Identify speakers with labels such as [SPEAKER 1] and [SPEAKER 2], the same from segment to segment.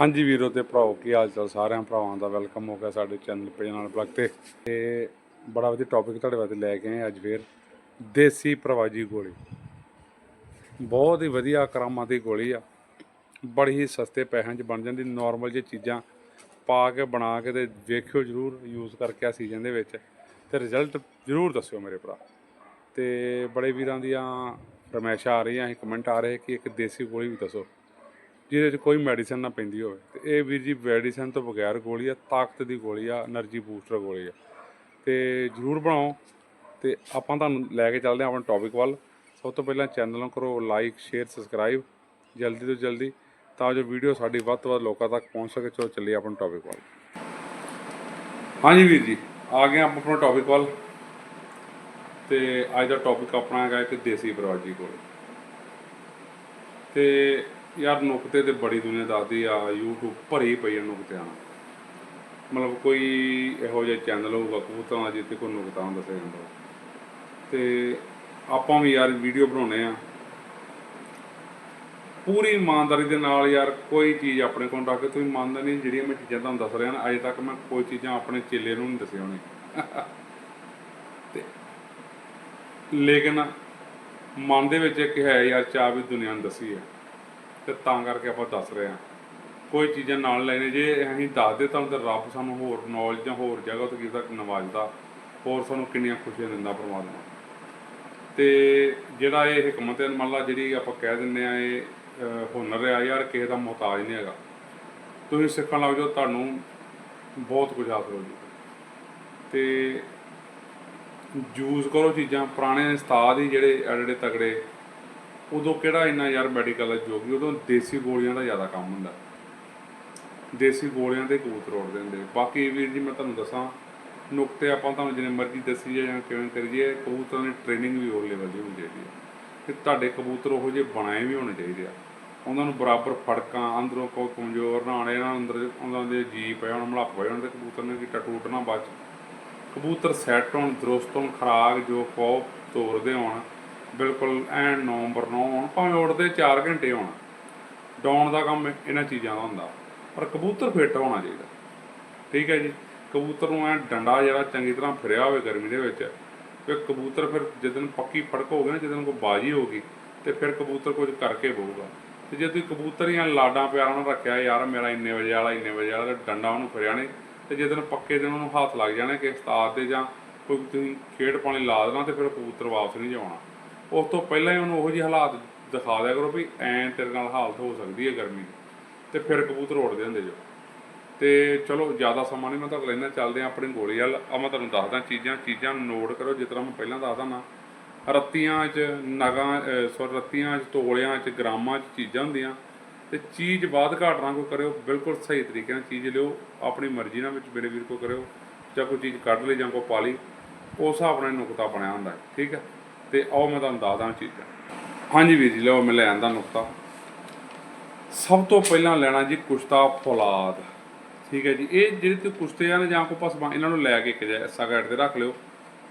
[SPEAKER 1] ਹਾਂਜੀ ਵੀਰੋ ਤੇ ਭਰਾਓ, ਕੀ ਹਾਲ ਚਾਲ ਸਾਰਿਆਂ ਭਰਾਵਾਂ ਦਾ? ਵੈਲਕਮ ਹੋ ਗਿਆ ਸਾਡੇ ਚੈਨਲ ਪੇਜ ਨਾਲ ਪਲੱਗ ਤੇ। ਤੇ ਬੜਾ ਵਧੀਆ ਟੌਪਿਕ ਤੁਹਾਡੇ ਵਾਸਤੇ ਲੈ ਕੇ ਆਏ ਅੱਜ ਫੇਰ, ਦੇਸੀ ਪ੍ਰਵਾਜੀ ਗੋਲੀ। ਬਹੁਤ ਹੀ ਵਧੀਆ ਕਰਾਮਾਂ ਦੀ ਗੋਲੀ ਆ। ਬੜੀ ਹੀ ਸਸਤੇ ਪੈਸਿਆਂ 'ਚ ਬਣ ਜਾਂਦੀ ਨਾਰਮਲ ਜਿਹੀ ਚੀਜ਼ਾਂ ਪਾ ਕੇ, ਬਣਾ ਕੇ ਤੇ ਵੇਖਿਓ ਜਰੂਰ ਯੂਜ਼ ਕਰਕੇ ਆ ਸੀਜ਼ਨ ਦੇ ਵਿੱਚ। ਤੇ ਰਿਜ਼ਲਟ ਜਰੂਰ ਦੱਸਿਓ ਮੇਰੇ ਭਰਾ। ਤੇ ਬੜੇ ਵੀਰਾਂ ਦੀਆਂ ਫਰਮਾਇਸ਼ਾਂ ਆ ਰਹੀਆਂ ਸੀ ਕਮੈਂਟ ਆ ਰਹੇ ਕਿ ਇੱਕ ਦੇਸੀ ਗੋਲੀ ਵੀ ਦੱਸੋ। ਜਿਹਦੇ 'ਚ ਕੋਈ ਮੈਡੀਸਨ ਨਾ ਪੈਂਦੀ ਹੋਵੇ। ਤੇ ਇਹ ਵੀਰ ਜੀ ਮੈਡੀਸਨ ਤੋਂ ਬਗੈਰ ਗੋਲੀ ਆ, ਤਾਕਤ ਦੀ ਗੋਲੀ ਆ એનર્ਜੀ ਬੂਸਟਰ ਗੋਲੀ ਆ। ਤੇ ਜਰੂਰ ਬਣਾਓ। ਤੇ ਆਪਾਂ ਤੁਹਾਨੂੰ ਲੈ ਕੇ ਚੱਲਦੇ ਹਾਂ ਆਪਣੇ ਟੌਪਿਕ ਵੱਲ। ਸਭ ਤੋਂ ਪਹਿਲਾਂ ਚੈਨਲ ਨੂੰ ਕਰੋ ਲਾਈਕ ਸ਼ੇਅਰ ਸਬਸਕ੍ਰਾਈਬ ਜਲਦੀ ਤੋਂ ਜਲਦੀ ਤਾਂ ਜੋ ਵੀਡੀਓ ਸਾਡੀ ਵੱਧ ਤੋਂ ਵੱਧ ਲੋਕਾਂ ਤੱਕ ਪਹੁੰਚ ਸਕੇ। ਚਲੋ ਚੱਲੀਏ ਆਪਣੇ ਟੌਪਿਕ ਵੱਲ। ਹਾਂਜੀ ਵੀਰ ਜੀ, ਆ ਗਏ ਆਪਾਂ ਆਪਣਾ ਟੌਪਿਕ ਵੱਲ। ਤੇ ਅੱਜ ਦਾ ਟੌਪਿਕ ਆਪਣਾ ਹੈਗਾ ਇੱਕ ਦੇਸੀ ਬਰਾਜੀ ਕੋਲ। ਤੇ ਯਾਰ ਨੁਕਤੇ ਤੇ ਬੜੀ ਦੁਨੀਆ ਦੱਸਦੀ ਆ, YouTube ਭਰੀ ਪਈ ਆ ਨੁਕਤਿਆਂ ਨਾਲ। ਮਤਲਬ ਕੋਈ ਇਹੋ ਜਿਹਾ ਚੈਨਲ ਹੋਊਗਾ, ਕਬੂਤਰਾਂ ਦਾ ਕੋਈ ਨੁਕਤਾ ਦੱਸਿਆ ਜਾਂਦਾ ਤੇ ਆਪਾਂ ਵੀ ਯਾਰ ਵੀਡੀਓ ਬਣਾਉਨੇ ਆ। ਪੂਰੀ ਇਮਾਨਦਾਰੀ ਦੇ ਨਾਲ ਯਾਰ ਕੋਈ ਚੀਜ਼ ਆਪਣੇ ਕੋਲ ਰੱਖ ਕੇ ਤੁਸੀਂ ਮੰਨਦੇ ਨਹੀਂ ਜਿਹੜੀਆਂ ਮੈਂ ਚੀਜ਼ਾਂ ਤੁਹਾਨੂੰ ਦੱਸ ਰਿਹਾ ਨਾ, ਅਜੇ ਤੱਕ ਮੈਂ ਕੋਈ ਚੀਜ਼ਾਂ ਆਪਣੇ ਚੇਲੇ ਨੂੰ ਨਹੀਂ ਦੱਸਿਆ ਉਹਨੇ ਤੇ ਲੇਕਿਨ ਮਨ ਦੇ ਵਿੱਚ ਇੱਕ ਹੈ ਯਾਰ ਚਾਹ ਵੀ ਦੁਨੀਆ ਨੂੰ ਦੱਸੀ ਹੈ ਤੇ ਤਾਂ ਕਰਕੇ ਆਪਾਂ ਦੱਸ ਰਹੇ ਹਾਂ। ਕੋਈ ਚੀਜ਼ਾਂ ਨਾਲ ਲੈਣੇ ਜੇ ਅਸੀਂ ਦੱਸਦੇ ਤਾਂ ਤਾਂ ਰੱਬ ਸਾਨੂੰ ਹੋਰ ਨੌਲੇਜ ਜਾਂ ਹੋਰ ਜਗ੍ਹਾ ਤੋਂ ਕਿਸੇ ਤੱਕ ਨਵਾਜ਼ਦਾ, ਹੋਰ ਸਾਨੂੰ ਕਿੰਨੀਆਂ ਖੁਸ਼ੀਆਂ ਦਿੰਦਾ ਪਰਮਾਤਮਾ। ਤੇ ਜਿਹੜਾ ਇਹ ਹਕਮਤ ਹੈ, ਮੰਨ ਲਾ ਜਿਹੜੀ ਆਪਾਂ ਕਹਿ ਦਿੰਦੇ ਆ ਇਹ ਹੁਨਰ ਆ, ਯਾਰ ਕਿਸੇ ਦਾ ਮੁਹਤਾਜ ਨਹੀਂ ਹੈਗਾ। ਤੁਸੀਂ ਸਿੱਖਣ ਲੱਗ ਜਾਓ, ਤੁਹਾਨੂੰ ਬਹੁਤ ਕੁਝ ਹਾਸਲ ਹੋ ਜੂਗਾ ਤੇ ਯੂਜ਼ ਕਰੋ ਚੀਜ਼ਾਂ, ਪੁਰਾਣੇ ਉਸਤਾਦ ਹੀ ਜਿਹੜੇ ਐਡੇ ਤਗੜੇ ਉਦੋਂ ਕਿਹੜਾ ਇੰਨਾ ਯਾਰ ਮੈਡੀਕਲ ਜੋਗੀ ਉਦੋਂ ਦੇਸੀ ਗੋਲੀਆਂ ਦਾ ਜ਼ਿਆਦਾ ਕੰਮ ਹੁੰਦਾ। ਦੇਸੀ ਗੋਲੀਆਂ ਦੇ ਕਬੂਤਰ ਉੜਦੇ ਹੁੰਦੇ। ਬਾਕੀ ਵੀਰ ਜੀ ਮੈਂ ਤੁਹਾਨੂੰ ਦੱਸਾਂ, ਨੁਕਤੇ ਆਪਾਂ ਤੁਹਾਨੂੰ ਜਿੰਨੇ ਮਰਜ਼ੀ ਦੱਸੀਏ ਜਾਂ ਕਿਵੇਂ ਕਰੀਏ, ਕਬੂਤਰਾਂ ਦੀ ਟ੍ਰੇਨਿੰਗ ਵੀ ਹੋਰ ਲੈਵਲ ਦੀ ਹੋਣੀ ਚਾਹੀਦੀ ਹੈ ਤੇ ਤੁਹਾਡੇ ਕਬੂਤਰ ਉਹੋ ਜਿਹੇ ਬਣਾਏ ਵੀ ਹੋਣੇ ਚਾਹੀਦੇ ਆ। ਉਹਨਾਂ ਨੂੰ ਬਰਾਬਰ ਫੜਕਾਂ, ਅੰਦਰੋਂ ਕੋਈ ਕਮਜ਼ੋਰ ਨਾ ਆਣੇ ਇਹਨਾਂ ਅੰਦਰ ਉਹਨਾਂ ਦੇ ਜੀ ਪਏ ਹੋਣ, ਮਲੱਪ ਪਏ ਹੋਣ ਦੇ ਕਬੂਤਰ ਨੇ ਕਿ ਟੂਟ ਨਾ ਬਚ ਕਬੂਤਰ ਸੈੱਟ ਹੋਣ, ਦਰੁਸਤ ਹੋਣ, ਖਰਾਕ ਜੋ ਕੋ ਤੋਰਦੇ ਹੋਣ ਬਿਲਕੁਲ ਐਨ ਨੰਬਰ 9 ਹੋਣ ਭਾਵੇਂ ਉੜਦੇ 4 ਘੰਟੇ ਹੋਣ ਡਾਉਣ ਦਾ ਕੰਮ ਇਹਨਾਂ ਚੀਜ਼ਾਂ ਦਾ ਹੁੰਦਾ। ਪਰ ਕਬੂਤਰ ਫਿੱਟ ਹੋਣਾ ਚਾਹੀਦਾ। ਠੀਕ ਹੈ ਜੀ? ਕਬੂਤਰ ਨੂੰ ਐ ਡੰਡਾ ਜਿਹੜਾ ਚੰਗੀ ਤਰ੍ਹਾਂ ਫਿਰਿਆ ਹੋਵੇ ਗਰਮੀ ਦੇ ਵਿੱਚ, ਫਿਰ ਕਬੂਤਰ ਫਿਰ ਜਦੋਂ ਪੱਕੀ ਫੜਕ ਹੋ ਗਈ ਨਾ ਜਦੋਂ ਕੋਈ ਬਾਜੀ ਹੋ ਗਈ ਤੇ ਫਿਰ ਕਬੂਤਰ ਕੁਝ ਕਰਕੇ ਬਹੂਗਾ। ਤੇ ਜੇ ਤੁਸੀਂ ਕਬੂਤਰ ਜਾਂ ਲਾਡਾਂ ਪਿਆਰਾਂ ਨਾਲ ਰੱਖਿਆ, ਯਾਰ ਮੇਰਾ ਇੰਨੇ ਵਜੇ ਵਾਲਾ, ਇੰਨੇ ਵਜੇ ਵਾਲਾ ਡੰਡਾ ਉਹਨੂੰ ਫਿਰਿਆ ਨਹੀਂ, ਤੇ ਜਦੋਂ ਪੱਕੇ ਦਿਨ ਉਹਨੂੰ ਹੱਥ ਲੱਗ ਜਾਣੇ ਕਿ ਉਸਤਾਦ ਦੇ ਜਾਂ ਕੋਈ ਤੁਸੀਂ ਖੇਡ ਪਾਣੀ ਲਾ ਦੇਣਾ, ਤੇ ਫਿਰ ਕਬੂਤਰ ਵਾਪਸ ਨਹੀਂ ਜਾਣਾ ਉਸ ਤੋਂ ਪਹਿਲਾਂ ਹੀ ਉਹਨੂੰ ਉਹੋ ਜਿਹੇ ਹਾਲਾਤ ਦਿਖਾ ਦਿਆ ਕਰੋ ਵੀ ਐਂ ਤੇਰੇ ਨਾਲ ਹਾਲਤ ਹੋ ਸਕਦੀ ਹੈ ਗਰਮੀ ਦੀ। ਤੇ ਫਿਰ ਕਬੂਤਰ ਉੜਦੇ ਹੁੰਦੇ ਜੋ। ਤੇ ਚਲੋ, ਜ਼ਿਆਦਾ ਸਮਾਂ ਨਹੀਂ, ਮੈਂ ਤੁਹਾਨੂੰ ਲੈਣਾ ਚੱਲਦੇ ਹਾਂ ਆਪਣੀ ਗੋਲੀ ਵੱਲ। ਆ ਮੈਂ ਤੁਹਾਨੂੰ ਦੱਸਦਾ ਚੀਜ਼ਾਂ ਚੀਜ਼ਾਂ ਨੋਟ ਕਰੋ, ਜਿਸ ਤਰ੍ਹਾਂ ਮੈਂ ਪਹਿਲਾਂ ਦੱਸਦਾ ਨਾ। ਰੱਤੀਆਂ 'ਚ ਨਗਾਂ ਸੌ ਰੱਤੀਆਂ 'ਚ, ਤੋਲਿਆਂ 'ਚ, ਗ੍ਰਾਮਾਂ 'ਚ ਚੀਜ਼ਾਂ ਹੁੰਦੀਆਂ। ਤੇ ਚੀਜ਼ ਬਾਅਦ ਘਾਟ ਨਾ ਕੋ ਕਰਿਓ, ਬਿਲਕੁਲ ਸਹੀ ਤਰੀਕੇ ਨਾਲ ਚੀਜ਼ ਲਿਓ। ਆਪਣੀ ਮਰਜ਼ੀ ਨਾਲ ਵਿੱਚ ਮੇਰੇ ਵੀਰ ਕੋ ਕਰਿਓ, ਜਾਂ ਕੋਈ ਚੀਜ਼ ਕੱਢ ਲਈ ਜਾਂ ਕੋ ਪਾ ਲਈ, ਉਸ ਹਿਸਾਬ ਨਾਲ ਨੁਕਤਾ ਬਣਿਆ ਹੁੰਦਾ, ਠੀਕ ਹੈ। ਤੇ ਆਓ ਮੈਂ ਤੁਹਾਨੂੰ ਦੱਸਦਾ ਚੀਜ਼ਾਂ। ਹਾਂਜੀ ਵੀਰ ਜੀ ਲਓ ਮੈਂ ਲੈ ਆਂਦਾ ਨੁਕਤਾ। ਸਭ ਤੋਂ ਪਹਿਲਾਂ ਲੈਣਾ ਜੀ ਕੁਸ਼ਤਾ ਫੌਲਾਦ। ਠੀਕ ਹੈ ਜੀ, ਇਹ ਜਿਹੜੇ ਤੇ ਕੁਸ਼ਤੇ ਆ ਨੇ ਜਾਂ ਕੋ ਪਸਮਾ ਇਹਨਾਂ ਨੂੰ ਲੈ ਕੇ ਇੱਕ ਐਸਾ ਤੇ ਰੱਖ ਲਿਓ।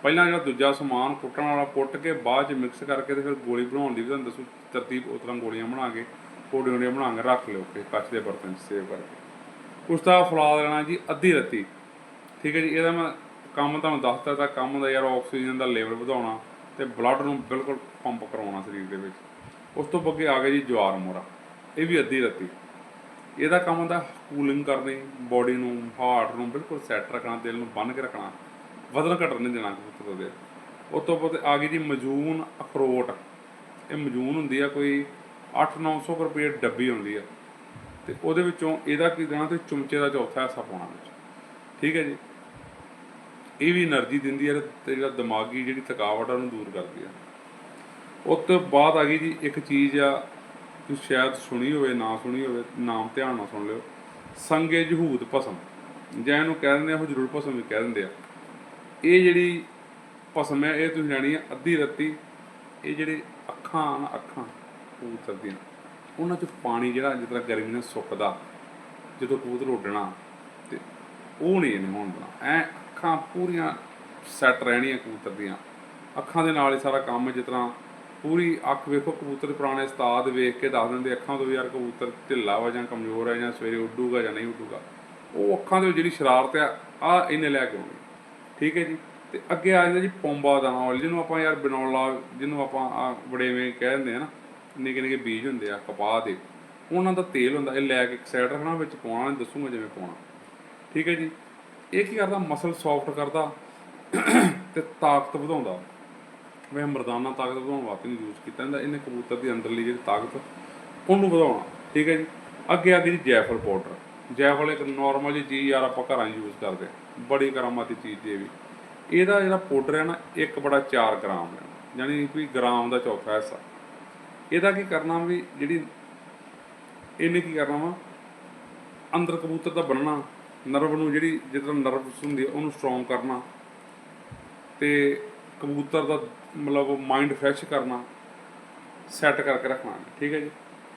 [SPEAKER 1] ਪਹਿਲਾਂ ਜਿਹੜਾ ਦੂਜਾ ਸਮਾਨ ਕੁੱਟਣ ਵਾਲਾ ਕੁੱਟ ਕੇ ਬਾਅਦ ਚ ਮਿਕਸ ਕਰਕੇ ਤੇ ਫਿਰ ਗੋਲੀ ਬਣਾਉਣ ਦੀ ਵੀ ਤੁਹਾਨੂੰ ਦੱਸੂ, ਤਰਤੀਬ ਉਸ ਤਰ੍ਹਾਂ ਗੋਲੀਆਂ ਬਣਾ ਕੇ ਕੋਡੀਆਂ ਦੀਆਂ ਬਣਾ ਕੇ ਰੱਖ ਲਿਓ ਕਿ ਕੱਚ ਦੇ ਬਰਤਨ 'ਚ ਸੇਵ ਕਰਕੇ। ਕੁਸ਼ਤਾ ਫੌਲਾਦ ਲੈਣਾ ਜੀ ਅੱਧੀ ਰੱਤੀ। ਠੀਕ ਹੈ ਜੀ, ਇਹਦਾ ਮੈਂ ਕੰਮ ਤੁਹਾਨੂੰ ਦੱਸਤਾ ਤਾਂ ਕੰਮ ਦਾ ਯਾਰ ਆਕਸੀਜਨ ਦਾ ਲੈਵਲ ਵਧਾਉਣਾ। ਤੇ ਬਲੱਡ ਨੂੰ ਬਿਲਕੁਲ ਪੰਪ ਕਰਾਉਣਾ ਸਰੀਰ ਦੇ ਵਿੱਚ। ਉਸ ਤੋਂ ਅੱਗੇ ਆ ਗਿਆ ਜੀ ਜਵਾਰ ਮੋਰਾ ਇਹ ਵੀ ਅੱਧੀ ਰੱਤੀ। ਇਹਦਾ ਕੰਮ ਹੁੰਦਾ ਕੂਲਿੰਗ ਕਰਨੀ ਬਾਡੀ ਨੂੰ ਹਾਰਟ ਨੂੰ ਬਿਲਕੁਲ ਸੈੱਟ ਰੱਖਣਾ, ਦਿਲ ਨੂੰ ਬੰਨ ਕੇ ਰੱਖਣਾ। ਵਜ਼ਨ ਘਟਣ ਨਹੀਂ ਦੇਣਾ ਕਬੂਤਰ ਦੇ। ਉਸ ਤੋਂ ਬਾਅਦ ਆ ਗਈ ਜੀ ਮਜੂਨ ਅਖਰੋਟ। ਇਹ ਮਜੂਨ ਹੁੰਦੀ ਆ ਕੋਈ 8-900 ਰੁਪਏ ਡੱਬੀ ਹੁੰਦੀ ਆ। ਤੇ ਉਹਦੇ ਵਿੱਚੋਂ ਇਹਦਾ ਕੀ ਦੇਣਾ ਤੇ ਚਮਚੇ ਦਾ ਚੌਥਾ ਹਿੱਸਾ ਪਾਉਣਾ ਵਿੱਚ। ਠੀਕ ਹੈ ਜੀ? ਇਹ ਵੀ એનર્ਜੀ ਦਿੰਦੀ ਹੈ ਤੇ ਜਿਹੜਾ ਦਿਮਾਗੀ ਜਿਹੜੀ ਥਕਾਵਟ ਆ ਉਹਨੂੰ ਦੂਰ ਕਰਦੀ ਆ। ਉਸ ਤੋਂ ਬਾਅਦ ਆ ਗਈ ਜੀ ਇੱਕ ਚੀਜ਼ ਆ, ਤੁਸੀਂ ਸ਼ਾਇਦ ਸੁਣੀ ਹੋਵੇ, ਨਾ ਸੁਣੀ ਹੋਵੇ, ਨਾਮ ਧਿਆਨ ਨਾਲ ਸੁਣ ਲਿਓ। ਸੰਗੇ ਜਹੂਦ ਭਸਮ। ਜਾਂ ਇਹਨੂੰ ਕਹਿ ਦਿੰਦੇ ਆ, ਉਹ ਜ਼ਰੂਰ ਭਸਮ ਵੀ ਕਹਿ ਦਿੰਦੇ ਆ। ਇਹ ਜਿਹੜੀ ਭਸਮ ਹੈ, ਇਹ ਤੁਸੀਂ ਜਾਣੀ ਆ ਅੱਧੀ ਰਾਤੀ। ਇਹ ਜਿਹੜੇ ਅੱਖਾਂ ਅੱਖਾਂ ਕਬੂਤਰ ਦੀਆਂ ਉਹਨਾਂ 'ਚ ਪਾਣੀ ਜਿਹੜਾ ਜਿਸ ਤਰ੍ਹਾਂ ਗਰਮੀ ਨਾਲ ਸੁੱਕਦਾ, ਜਦੋਂ ਕਬੂਤਰ ਉੱਡਣਾ ਤੇ ਉਹ ਨਹੀਂ ਇਹਨੇ ਹੋਣ ਦੇਣਾ। ਐ ਅੱਖਾਂ ਪੂਰੀਆਂ ਸੈੱਟ ਰਹਿਣੀਆਂ ਕਬੂਤਰ ਦੀਆਂ। ਅੱਖਾਂ ਦੇ ਨਾਲ ਹੀ ਸਾਰਾ ਕੰਮ ਜਿਸ ਤਰ੍ਹਾਂ ਪੂਰੀ ਅੱਖ ਵੇਖੋ, ਕਬੂਤਰ ਦੇ ਪੁਰਾਣੇ ਉਸਤਾਦ ਵੇਖ ਕੇ ਦੱਸ ਦਿੰਦੇ, ਅੱਖਾਂ ਤੋਂ ਵੀ ਯਾਰ ਕਬੂਤਰ ਢਿੱਲਾ ਵਾ ਜਾਂ ਕਮਜ਼ੋਰ ਹੈ ਜਾਂ ਸਵੇਰੇ ਉੱਡੂਗਾ ਜਾਂ ਨਹੀਂ ਉੱਡੂਗਾ। ਉਹ ਅੱਖਾਂ ਦੇ ਵਿੱਚ ਜਿਹੜੀ ਸ਼ਰਾਰਤ ਆ ਆ ਇਹਨੇ ਲੈ ਕੇ ਆਉਣੀ। ਠੀਕ ਹੈ ਜੀ? ਤੇ ਅੱਗੇ ਆ ਜਾਂਦਾ ਜੀ ਪੌਂਬਾ ਦਾਣਾ ਵਾਲੀ, ਜਿਹਨੂੰ ਆਪਾਂ ਯਾਰ ਬਨੌਲਾ ਜਿਹਨੂੰ ਆਪਾਂ ਆਹ ਵੜੇਵੇਂ ਕਹਿ ਦਿੰਦੇ ਆ ਨਾ ਨਿੱਕੇ ਨਿੱਕੇ ਬੀਜ ਹੁੰਦੇ ਆ, ਕਪਾਹ ਦੇ। ਉਹਨਾਂ ਦਾ ਤੇਲ ਹੁੰਦਾ, ਇਹ ਲੈ ਕੇ ਇੱਕ ਸਾਈਡ ਰੱਖਣਾ, ਵਿੱਚ ਪਾਉਣਾ, ਦੱਸੂਗਾ ਜਿਵੇਂ ਪਾਉਣਾ। ਠੀਕ ਹੈ ਜੀ? ਇਹ ਕੀ ਕਰਦਾ? ਮਸਲ ਸੌਫਟ ਕਰਦਾ ਤੇ ਤਾਕਤ ਵਧਾਉਂਦਾ। ਵੇ ਮਰਦਾਨਾ ਤਾਕਤ ਵਧਾਉਣ ਵਾਸਤੇ ਨਹੀਂ ਯੂਜ਼ ਕੀਤਾ ਜਾਂਦਾ। ਇਹਨੇ ਕਬੂਤਰ ਦੀ ਅੰਦਰਲੀ ਜਿਹੜੀ ਤਾਕਤ, ਉਹਨੂੰ ਵਧਾਉਣਾ। ਠੀਕ ਹੈ ਜੀ? ਅੱਗੇ ਆ ਗਈ ਜੀ ਜੈਫਲ ਪਾਊਡਰ। ਜੈਫਲ ਇੱਕ ਨਾਰਮਲ ਜੀ ਚੀਜ਼ ਯਾਰ ਆਪਾਂ ਘਰਾਂ ਯੂਜ਼ ਕਰਦੇ ਹਾਂ। ਬੜੀ ਕਰਾਮਾਤੀ ਚੀਜ਼ ਦੀ ਵੀ। ਇਹਦਾ ਜਿਹੜਾ ਪਾਊਡਰ ਹੈ ਨਾ, ਇੱਕ ਬੜਾ 4 ਗ੍ਰਾਮ ਹੈ। ਯਾਨੀ ਵੀ ਗ੍ਰਾਮ ਦਾ ਚੌਥਾ ਹਿੱਸਾ। ਇਹਦਾ ਕੀ ਕਰਨਾ ਵੀ ਜਿਹੜੀ, ਇਹਨੇ ਕੀ ਕਰਨਾ ਵਾ? ਅੰਦਰ ਕਬੂਤਰ ਦਾ ਬਣਨਾ ਨਰਵ ਨੂੰ ਜਿਹੜੀ ਜਿੱਦਾਂ ਨਰਵਸ ਹੁੰਦੀ ਹੈ ਉਹਨੂੰ ਸਟਰੋਂਗ ਕਰਨਾ ਤੇ ਕਬੂਤਰ ਦਾ ਮਤਲਬ ਮਾਈਂਡ ਫਰੈਸ਼ ਕਰਨਾ ਸੈੱਟ ਕਰਕੇ ਰੱਖਣਾ, ਠੀਕ ਹੈ ਜੀ?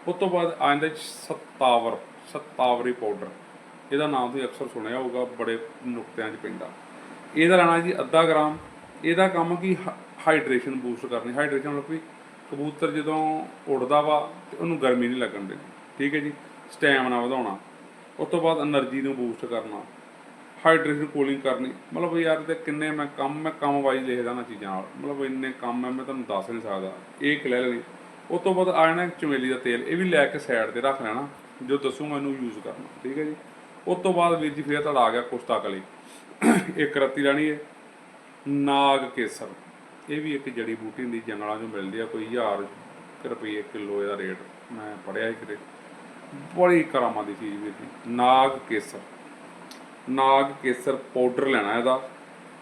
[SPEAKER 1] ਉਸ ਤੋਂ ਬਾਅਦ ਆ ਜਾਂਦਾ ਸਤਾਵਰ, ਸਤਾਵਰੀ ਪਾਊਡਰ ਇਹਦਾ ਨਾਮ ਤੁਸੀਂ ਅਕਸਰ ਸੁਣਿਆ ਹੋਊਗਾ, ਬੜੇ ਨੁਕਤਿਆਂ 'ਚ ਪੈਂਦਾ। ਇਹਦਾ ਲੈਣਾ ਜੀ ਅੱਧਾ ਗ੍ਰਾਮ। ਇਹਦਾ ਕੰਮ ਕੀ? ਹਾਈਡਰੇਸ਼ਨ ਬੂਸਟ ਕਰਨੀ। ਹਾਈਡਰੇਸ਼ਨ ਮਤਲਬ ਵੀ ਕਬੂਤਰ ਜਦੋਂ ਉੱਡਦਾ ਵਾ ਤੇ ਉਹਨੂੰ ਗਰਮੀ ਨਹੀਂ ਲੱਗਣ ਦੇਣੀ, ਠੀਕ ਹੈ ਜੀ? ਸਟੈਮਿਨਾ ਵਧਾਉਣਾ। ਉਸ ਤੋਂ ਬਾਅਦ એનર્ਜੀ ਨੂੰ ਬੂਸਟ ਕਰਨਾ ਹਾਈਡਰੇਸ਼ਨ ਕੂਲਿੰਗ ਕਰਨੀ, ਮਤਲਬ ਯਾਰ ਤੇ ਕਿੰਨੇ ਮੈਂ ਕੰਮ ਮੈਂ ਕੰਮ ਵਾਈਜ਼ ਲਿਖਦਾ ਨਾ ਚੀਜ਼ਾਂ ਨਾਲ, ਮਤਲਬ ਇੰਨੇ ਕੰਮ ਹੈ, ਮੈਂ ਤੁਹਾਨੂੰ ਦੱਸ ਨਹੀਂ ਸਕਦਾ, ਇਹ ਇੱਕ ਲੈ ਲੈਣੀ। ਉਸ ਤੋਂ ਬਾਅਦ ਆ ਜਾਣਾ ਚਮੇਲੀ ਦਾ ਤੇਲ, ਇਹ ਵੀ ਲੈ ਕੇ ਸਾਈਡ ਤੇ ਰੱਖ ਲੈਣਾ, ਜੋ ਦੱਸੂਗਾ ਇਹਨੂੰ ਯੂਜ਼ ਕਰਨਾ, ਠੀਕ ਹੈ ਜੀ। ਉਸ ਤੋਂ ਬਾਅਦ ਵੀਰ ਜੀ ਫੇਰ ਤੁਹਾਡਾ ਆ ਗਿਆ ਕੁਸ਼ਤਾ ਕਲੀ ਇੱਕ ਰੱਤੀ ਲੈਣੀ ਹੈ, ਨਾਗ ਕੇਸਰ, ਇਹ ਵੀ ਇੱਕ ਜੜੀ ਬੂਟੀ ਹੁੰਦੀ, ਜੰਗਲਾਂ 'ਚੋਂ ਮਿਲਦੀ ਆ, ਕੋਈ 1000 ਰੁਪਏ ਕਿਲੋ ਇਹਦਾ ਰੇਟ, ਮੈਂ ਪੜਿਆ ਸੀ ਕਿਤੇ। ਬੜੀ ਕਰਾਮਾਂ ਦੀ ਚੀਜ਼ ਵੀਰ ਨਾਗ ਕੇਸਰ। ਨਾਗ ਕੇਸਰ ਪਾਊਡਰ ਲੈਣਾ ਇਹਦਾ।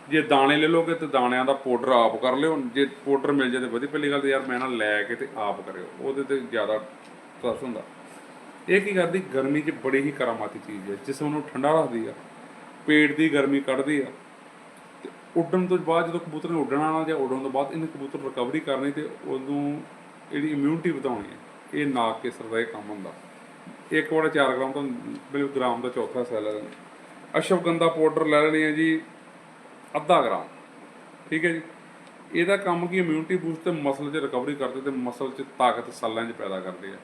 [SPEAKER 1] ਜੇ ਦਾਣੇ ਲੈ ਲੋਗੇ ਤੇ ਦਾਣਿਆਂ ਦਾ ਪਾਊਡਰ ਆਪ ਕਰ ਲਿਓ। ਜੇ ਪਾਊਡਰ ਮਿਲ ਜਾਏ ਤੇ ਵਧੀਆ। ਪਹਿਲੀ ਗੱਲ ਤੇ ਯਾਰ ਮੈਂ ਨਾ ਲੈ ਕੇ ਤੇ ਆਪ ਕਰਿਓ। ਉਹਦੇ ਤੇ ਜ਼ਿਆਦਾ ਤਰਸ ਹੁੰਦਾ। ਇਹ ਕੀ ਕਰਦੀ? ਗਰਮੀ 'ਚ ਬੜੀ ਹੀ ਕਰਾਮਾਤੀ ਚੀਜ਼ ਹੈ। ਜਿਸਮ ਨੂੰ ਠੰਡਾ ਰੱਖਦੀ ਆ। ਪੇਟ ਦੀ ਗਰਮੀ ਕੱਢਦੀ ਆ। ਤੇ ਉੱਡਣ ਤੋਂ ਬਾਅਦ ਜਦੋਂ ਕਬੂਤਰ ਨੇ ਉੱਡਣਾ ਨਾ ਜਾਂ ਉੱਡਣ ਤੋਂ ਬਾਅਦ ਇਹਨੇ ਕਬੂਤਰ ਰਿਕਵਰੀ ਕਰਨੀ ਤੇ ਉਦੋਂ ਇਹਦੀ ਇਮਿਊਨਿਟੀ ਵਧਾਉਣੀ ਹੈ। ਇਹ ਨਾਗ ਕੇਸਰ ਦਾ ਇਹ ਕੰਮ ਹੁੰਦਾ। ਇੱਕ ਵਾਰ 4 ਗ੍ਰਾਮ ਤੋਂ ਬਿਲਕੁਲ ਗ੍ਰਾਮ ਦਾ ਚੌਥਾ ਹਿੱਸਾ ਲੈ ਲੈਣਾ ਅਸ਼ਵਗੰਧਾ ਪਾਊਡਰ ਲੈ ਲੈਣੀ ਹੈ ਜੀ, ਅੱਧਾ ਗ੍ਰਾਮ। ਠੀਕ ਹੈ ਜੀ। ਇਹਦਾ ਕੰਮ ਕੀ ਇਮਿਊਨਿਟੀ ਬੂਸਟ ਤੇ ਮਸਲ 'ਚ ਰਿਕਵਰੀ ਕਰਦੇ ਤੇ ਮਸਲ 'ਚ ਤਾਕਤ ਸੈੱਲਾਂ 'ਚ ਪੈਦਾ ਕਰਦੇ ਆ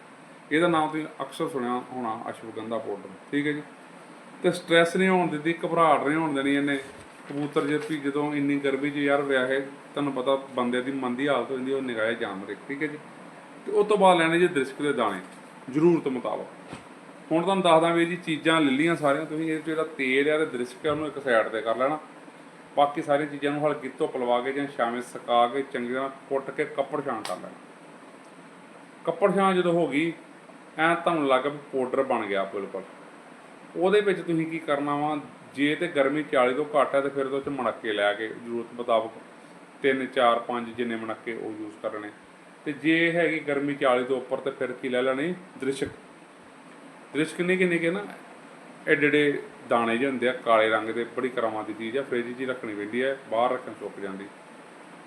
[SPEAKER 1] ਇਹਦਾ ਨਾਮ ਤੁਸੀਂ ਅਕਸਰ ਸੁਣਿਆ ਹੋਣਾ ਅਸ਼ਵਗੰਧਾ ਪਾਊਡਰ। ਠੀਕ ਹੈ ਜੀ। ਤੇ ਸਟ੍ਰੈਸ ਨਹੀਂ ਹੋਣ ਦਿੱਤੀ ਘਬਰਾਹਟ ਨਹੀਂ ਹੋਣ ਦੇਣੀ ਇਹਨੇ। ਕਬੂਤਰ ਜੇ ਵੀ ਜਦੋਂ ਇੰਨੀ ਗਰਮੀ 'ਚ ਯਾਰ ਵਿਆਹੇ, ਤੁਹਾਨੂੰ ਪਤਾ ਬੰਦੇ ਦੀ ਮਨ ਦੀ ਹਾਲਤ ਹੁੰਦੀ ਉਹ ਨਿਗਾਹੇ ਜਾਮ ਰੱਖ ਠੀਕ ਹੈ ਜੀ। ਤੇ ਉਸ ਤੋਂ ਬਾਅਦ ਲੈਣੇ ਜੀ ਦ੍ਰਿਸ਼ਕ ਦੇ ਦਾਣੇ। ਜ਼ਰੂਰਤ ਮੁਤਾਬਕ। ਹੁਣ ਤੁਹਾਨੂੰ ਦੱਸਦਾ ਵੀ ਜੀ ਚੀਜ਼ਾਂ ਲੈ ਸਾਰੀਆਂ, ਤੁਸੀਂ ਇਹ 'ਚ ਜਿਹੜਾ ਤੇਲ ਆ ਤੇ ਦ੍ਰਿਸ਼ਕ ਆ, ਉਹਨੂੰ ਇੱਕ ਸਾਈਡ ਤੇ ਕਰ ਲੈਣਾ। ਬਾਕੀ ਸਾਰੀਆਂ ਚੀਜ਼ਾਂ ਨੂੰ ਹਲਕੀ ਧੁੱਪ ਲਵਾ ਕੇ ਜਾਂ ਛਾਵੇਂ ਸੁਕਾ ਕੇ ਚੰਗੀ ਤਰ੍ਹਾਂ ਕੁੱਟ ਕੇ ਕੱਪੜ ਛਾਣ ਕਰ ਲੈਣਾ। ਕੱਪੜ ਛਾਂ ਜਦੋਂ ਹੋ ਗਈ, ਐ ਤੁਹਾਨੂੰ ਲੱਗਾ ਵੀ ਪਾਊਡਰ ਬਣ ਗਿਆ ਬਿਲਕੁਲ। ਉਹਦੇ ਵਿੱਚ ਤੁਸੀਂ ਕੀ ਕਰਨਾ ਵਾ, ਜੇ ਤੇ ਗਰਮੀ 40 ਤੋਂ ਘੱਟ ਹੈ ਤੇ ਫਿਰ ਉਹਦੇ ਚ ਮਣਕੇ ਲੈ ਕੇ ਜ਼ਰੂਰਤ ਮੁਤਾਬਕ 3 4 5 ਜਿੰਨੇ ਮਣਕੇ ਉਹ ਯੂਜ਼ ਕਰਨੇ। ਤੇ ਜੇ ਹੈਗੀ ਗਰਮੀ 40 ਤੋਂ ਉੱਪਰ ਤੇ ਫਿਰ ਕੀ ਲੈ ਲੈਣੀ? ਦ੍ਰਿਸ਼ਕ। ਦ੍ਰਿਸ਼ਕ ਨਿੱਕੇ ਨਿੱਕੇ ਨਾ, ਐਡੇ ਜਿਹੜੇ ਦਾਣੇ ਜਿਹੇ ਹੁੰਦੇ ਆ, ਕਾਲੇ ਰੰਗ ਦੇ, ਬੜੀ ਕਰਾਵਾਂ ਦੀ ਚੀਜ਼ ਆ, ਫ੍ਰਿਜ 'ਚ ਹੀ ਰੱਖਣੀ ਪੈਂਦੀ ਹੈ ਬਾਹਰ ਰੱਖਣ ਸੁੱਕ ਜਾਂਦੀ।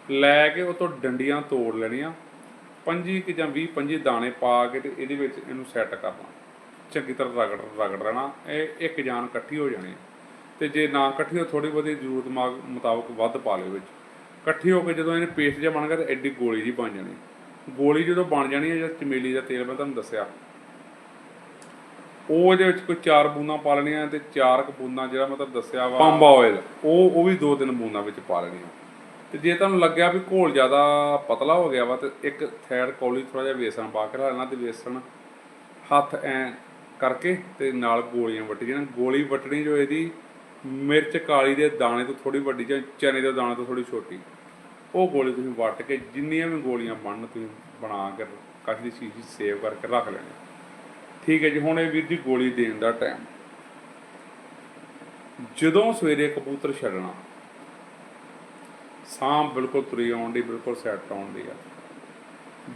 [SPEAKER 1] ਲੈ ਕੇ ਉਹ ਤੋਂ ਡੰਡੀਆਂ ਤੋੜ ਲੈਣੀਆਂ 25 ਕਿ ਜਾਂ 20 25 ਦਾਣੇ ਪਾ ਕੇ ਤੇ ਇਹਦੇ ਵਿੱਚ ਇਹਨੂੰ ਸੈੱਟ ਕਰਨਾ। ਚੰਗੀ ਤਰ੍ਹਾਂ ਰਗੜ ਰਗੜ ਰਹਿਣਾ ਇਹ ਇੱਕ ਜਾਨ ਇਕੱਠੀ ਹੋ ਜਾਣੀ। ਤੇ ਜੇ ਨਾ ਇਕੱਠੀ ਹੋ ਥੋੜੀ ਬਹੁਤੀ ਜ਼ਰੂਰਤ ਮੁਤਾਬਕ ਵੱਧ ਪਾ ਲਿਓ ਵਿੱਚ। ਇਕੱਠੀ ਹੋ ਕੇ ਜਦੋਂ ਇਹਨੇ ਪੇਸਟ ਜਿਹਾ ਬਣ ਗਿਆ ਤੇ ਐਡੀ ਗੋਲੀ ਜੀ ਬਣ ਜਾਣੀ। ਗੋਲੀ ਜਦੋਂ ਬਣ ਜਾਣੀ ਹੈ ਜਾਂ ਚਮੇਲੀ ਦਾ ਤੇਲ ਮੈਂ ਤੁਹਾਨੂੰ ਦੱਸਿਆ। ਉਹ ਇਹਦੇ ਵਿੱਚ ਕੋਈ ਚਾਰ ਬੂੰਦਾਂ ਪਾ ਲੈਣੀਆਂ ਤੇ ਚਾਰ ਕੁ ਬੂੰਦਾਂ ਜਿਹੜਾ ਮੈਂ ਤੁਹਾਨੂੰ ਦੱਸਿਆ ਵਾ ਪੰਬਾ ਆਇਲ ਉਹ ਉਹ ਵੀ ਦੋ ਤਿੰਨ ਬੂੰਦਾਂ ਵਿੱਚ ਪਾ ਲੈਣੀਆਂ। ਤੇ ਜੇ ਤੁਹਾਨੂੰ ਲੱਗਿਆ ਵੀ ਘੋਲ ਜ਼ਿਆਦਾ ਪਤਲਾ ਹੋ ਗਿਆ ਵਾ ਤੇ ਇੱਕ ਥੈਡ ਕੌਲੀ ਥੋੜਾ ਜਿਹਾ ਵੇਸਣ ਪਾ ਕੇ ਲੈਣਾ ਤੇ ਵੇਸਣ ਹੱਥ ਐ ਕਰਕੇ ਤੇ ਨਾਲ ਗੋਲੀਆਂ ਵੱਟੀ ਜਾਣ। ਗੋਲੀ ਵੱਟਣੀ ਜੋ ਇਹਦੀ ਮਿਰਚ ਕਾਲੀ ਦੇ ਦਾਣੇ ਤੋਂ ਥੋੜੀ ਵੱਡੀ ਜਾਂ ਚਨੇ ਦੇ ਦਾਣੇ ਤੋਂ ਥੋੜੀ ਛੋਟੀ। ਉਹ ਗੋਲੀ ਤੁਸੀਂ ਵੱਟ ਕੇ ਜਿੰਨੀਆਂ ਵੀ ਗੋਲੀਆਂ ਬਣਨ ਤੁਸੀਂ ਬਣਾ ਕੇ ਕਾਫੀ ਦੀ ਚੀਜ਼ ਸੇਵ ਕਰਕੇ ਰੱਖ ਲੈਣੀ। ਠੀਕ ਹੈ ਜੀ, ਹੁਣ ਇਹ ਵੀਰ ਜੀ ਗੋਲੀ ਦੇਣ ਦਾ ਟਾਈਮ ਜਦੋਂ ਸਵੇਰੇ ਕਬੂਤਰ ਛੱਡਣਾ, ਸਾਮ ਬਿਲਕੁਲ ਤੁਰੀ ਆਉਣ ਦੀ ਬਿਲਕੁਲ ਸੈੱਟ ਆਉਣ ਦੀ ਆ।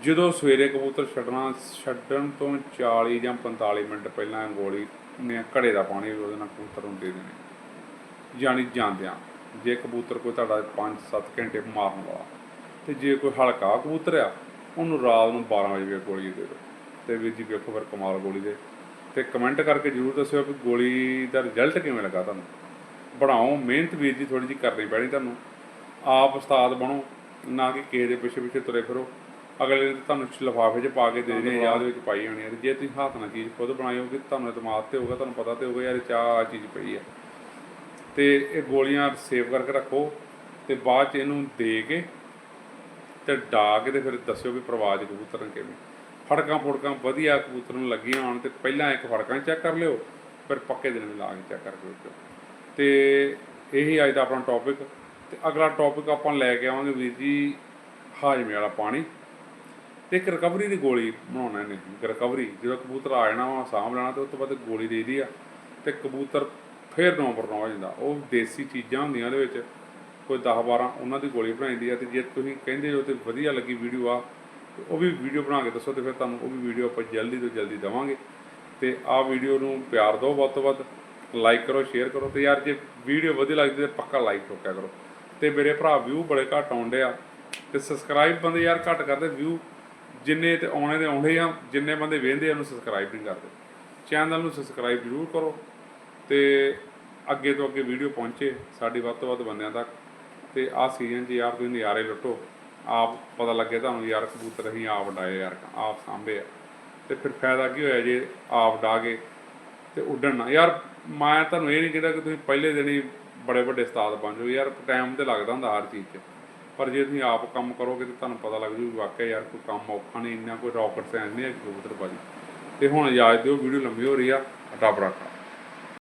[SPEAKER 1] ਜਦੋਂ ਸਵੇਰੇ ਕਬੂਤਰ ਛੱਡਣਾ, ਛੱਡਣ ਤੋਂ 40 ਜਾਂ 45 ਮਿੰਟ ਪਹਿਲਾਂ ਗੋਲੀ ਨੇ ਘੜੇ ਦਾ ਪਾਣੀ ਵੀ ਉਹਦੇ ਨਾਲ ਕਬੂਤਰ ਨੂੰ ਦੇ ਦੇਣੀ। ਜਾਣੀ ਜਾਂਦਿਆਂ। ਜੇ ਕਬੂਤਰ ਕੋਈ ਤੁਹਾਡਾ 5-7 ਘੰਟੇ ਮਾਰਨ ਵਾਲਾ ਤੇ ਜੇ ਕੋਈ ਹਲਕਾ ਕਬੂਤਰ ਆ ਉਹਨੂੰ ਰਾਤ ਨੂੰ 12 ਵਜੇ ਗੋਲੀ ਦੇ ਦਿਓ। ਤੇ ਵੀਰ ਜੀ ਵੇਖੋ ਫਿਰ ਕਮਾਲ ਗੋਲੀ ਦੇ। ਤੇ ਕਮੈਂਟ ਕਰਕੇ ਜਰੂਰ ਦੱਸਿਓ ਕਿ ਗੋਲੀ ਦਾ ਰਿਜ਼ਲਟ ਕਿਵੇਂ ਲੱਗਾ ਤੁਹਾਨੂੰ। ਬਣਾਓ ਮਿਹਨਤ ਵੀਰ ਜੀ ਥੋੜੀ ਜਿਹੀ ਕਰਨੀ ਪੈਣੀ ਤੁਹਾਨੂੰ। ਆਪ ਉਸਤਾਦ ਬਣੋ ਨਾ ਕਿ ਕਿਸੇ ਦੇ ਪਿੱਛੇ ਪਿੱਛੇ ਤੁਰੇ ਫਿਰੋ। ਅਗਲੇ ਨੇ ਤੁਹਾਨੂੰ ਲਿਫਾਫੇ 'ਚ ਪਾ ਕੇ ਦੇ ਦੇਣੀ ਯਾਦ ਵਿੱਚ ਪਾਈ ਹੋਣੀ ਹੈ ਜੇ ਤੁਸੀਂ ਹੱਥ ਨਾਲ ਚੀਜ਼ ਖੁਦ ਬਣਾਈ ਹੋਗੀ ਤੁਹਾਨੂੰ ਇਤਮਾਦ ਤੇ ਹੋਊਗਾ ਤੁਹਾਨੂੰ ਪਤਾ ਤੇ ਹੋਊਗਾ ਯਾਰ ਚਾਹ ਆਹ ਚੀਜ਼ ਪਈ ਹੈ ਤੇ ਇਹ ਗੋਲੀਆਂ ਸੇਵ ਕਰਕੇ ਰੱਖੋ ਤੇ ਬਾਅਦ ਚ ਇਹਨੂੰ ਦੇ ਕੇ ਤੇ ਡਾ ਕੇ ਤੇ ਫਿਰ ਦੱਸਿਓ ਵੀ ਪ੍ਰਵਾਜ ਕਬੂਤਰ ਨੇ ਕਿਵੇਂ। ਫੜਕਾਂ ਫੁੜਕਾਂ ਵਧੀਆ ਕਬੂਤਰ ਨੂੰ ਲੱਗੀਆਂ ਹੋਣ ਤੇ ਪਹਿਲਾਂ ਇੱਕ ਫੜਕਾਂ ਚੈੱਕ ਕਰ ਲਿਓ, ਫਿਰ ਪੱਕੇ ਦਿਨ ਵੀ ਲਾ ਕੇ ਚੈੱਕ ਕਰਕੇ ਵੇਖਿਓ ਤੇ ਇਹੀ ਅੱਜ ਦਾ ਆਪਣਾ ਟੌਪਿਕ ਤੇ ਅਗਲਾ ਟੌਪਿਕ ਆਪਾਂ ਲੈ ਕੇ ਆਵਾਂਗੇ ਵੀਰ ਜੀ ਹਾਜਮੇ ਵਾਲਾ ਪਾਣੀ। ਤੇ ਇੱਕ ਰਿਕਵਰੀ ਦੀ ਗੋਲੀ ਬਣਾਉਣਾ ਇਹਨੇ ਰਿਕਵਰੀ ਜਦੋਂ ਕਬੂਤਰ ਆ ਜਾਣਾ ਵਾ, ਸਾਂਭ ਲੈਣਾ ਤੇ ਉਸ ਤੋਂ ਬਾਅਦ ਗੋਲੀ ਦੇ ਦੀ ਆ। ਤੇ ਕਬੂਤਰ ਫਿਰ ਨੌ ਪਰ ਹੋ ਜਾਂਦਾ। ਉਹ ਦੇਸੀ ਚੀਜ਼ਾਂ ਹੁੰਦੀਆਂ ਉਹਦੇ ਵਿੱਚ। ਕੋਈ 10 12 ਉਹਨਾਂ ਦੀ ਗੋਲੀ ਬਣਾਈ ਬਣਾਈਦੀ ਆ ਤੇ ਜੇ ਤੁਸੀਂ ਕਹਿੰਦੇ ਹੋ ਤੇ ਵਧੀਆ ਲੱਗੀ ਵੀਡੀਓ ਆ ਉਹ ਵੀ ਵੀਡੀਓ ਬਣਾ ਕੇ ਦੱਸੋ ਤੇ ਫਿਰ ਤੁਹਾਨੂੰ ਉਹ ਵੀ ਵੀਡੀਓ ਆਪਾਂ ਜਲਦੀ ਤੋਂ ਜਲਦੀ ਦਵਾਂਗੇ। ਤੇ ਆਹ ਵੀਡੀਓ ਨੂੰ ਪਿਆਰ ਦਿਓ ਵੱਧ ਤੋਂ ਵੱਧ, ਲਾਈਕ ਕਰੋ, ਸ਼ੇਅਰ ਕਰੋ ਤੇ ਯਾਰ ਜੇ ਵੀਡੀਓ ਵਧੀਆ ਲੱਗਦੀ ਤੇ ਪੱਕਾ ਲਾਈਕ ਠੋਕਿਆ ਕਰੋ। ਤੇ ਮੇਰੇ ਭਰਾ ਵਿਊ ਬੜੇ ਘੱਟ ਆਉਂਦੇ ਆ ਤੇ ਸਬਸਕ੍ਰਾਈਬ ਬੰਦੇ ਯਾਰ ਘੱਟ ਕਰਦੇ ਵਿਊ ਜਿੰਨੇ ਤੇ ਆਉਣੇ ਦੇ ਆਉਂਦੇ ਆ, ਜਿੰਨੇ ਬੰਦੇ ਵੇਖਦੇ ਆ ਉਹਨੂੰ ਸਬਸਕ੍ਰਾਈਬ ਨਹੀਂ ਕਰਦੇ। ਚੈਨਲ ਨੂੰ ਸਬਸਕ੍ਰਾਈਬ ਜ਼ਰੂਰ ਕਰੋ। ਤੇ ਅੱਗੇ ਤੋਂ ਅੱਗੇ ਵੀਡੀਓ ਪਹੁੰਚੇ ਸਾਡੀ ਵੱਧ ਤੋਂ ਵੱਧ ਬੰਦਿਆਂ ਤੱਕ। ਤੇ ਆਹ ਸੀਜ਼ਨ 'ਚ ਯਾਰ ਤੁਸੀਂ ਨਜ਼ਾਰੇ ਲੁੱਟੋ। ਆਪ ਪਤਾ ਲੱਗੇ ਤੁਹਾਨੂੰ ਯਾਰ ਕਬੂਤਰ ਅਸੀਂ ਆਪ ਡਾਏ ਯਾਰ, ਆਪ ਸਾਂਭੇ ਆ। ਤੇ ਫਿਰ ਫਾਇਦਾ ਕੀ ਹੋਇਆ ਜੇ ਆਪ ਡਾ ਕੇ ਤੇ ਉੱਡਣ ਨਾ। ਯਾਰ ਮੈਂ ਤੁਹਾਨੂੰ ਇਹ ਨਹੀਂ ਕਹਿੰਦਾ ਕਿ ਤੁਸੀਂ ਪਹਿਲੇ ਦਿਨ ਹੀ ਬੜੇ ਵੱਡੇ ਉਸਤਾਦ ਬਣ ਜਾਓ। ਯਾਰ ਟਾਈਮ ਤੇ ਲੱਗਦਾ ਹੁੰਦਾ ਹਰ ਚੀਜ਼ 'ਚ। ਪਰ ਜੇ ਤੁਸੀਂ ਆਪ ਕੰਮ ਕਰੋਗੇ ਤੇ ਤੁਹਾਨੂੰ ਪਤਾ ਲੱਗ ਜੂ ਵਾਕਿਆ ਯਾਰ ਕੋਈ ਕੰਮ ਔਖਾ ਨਹੀਂ, ਇੰਨਾ ਕੋਈ ਰੌਕਟ ਸਾਇੰਸ ਨਹੀਂ ਹੈ ਕਬੂਤਰਬਾਜੀ। ਤੇ ਹੁਣ ਇਜਾਜ਼ਤ ਦਿਓ, ਵੀਡੀਓ ਲੰਬੀ ਹੋ ਰਹੀ ਆ। ਰੱਬ ਰੱਖਾ।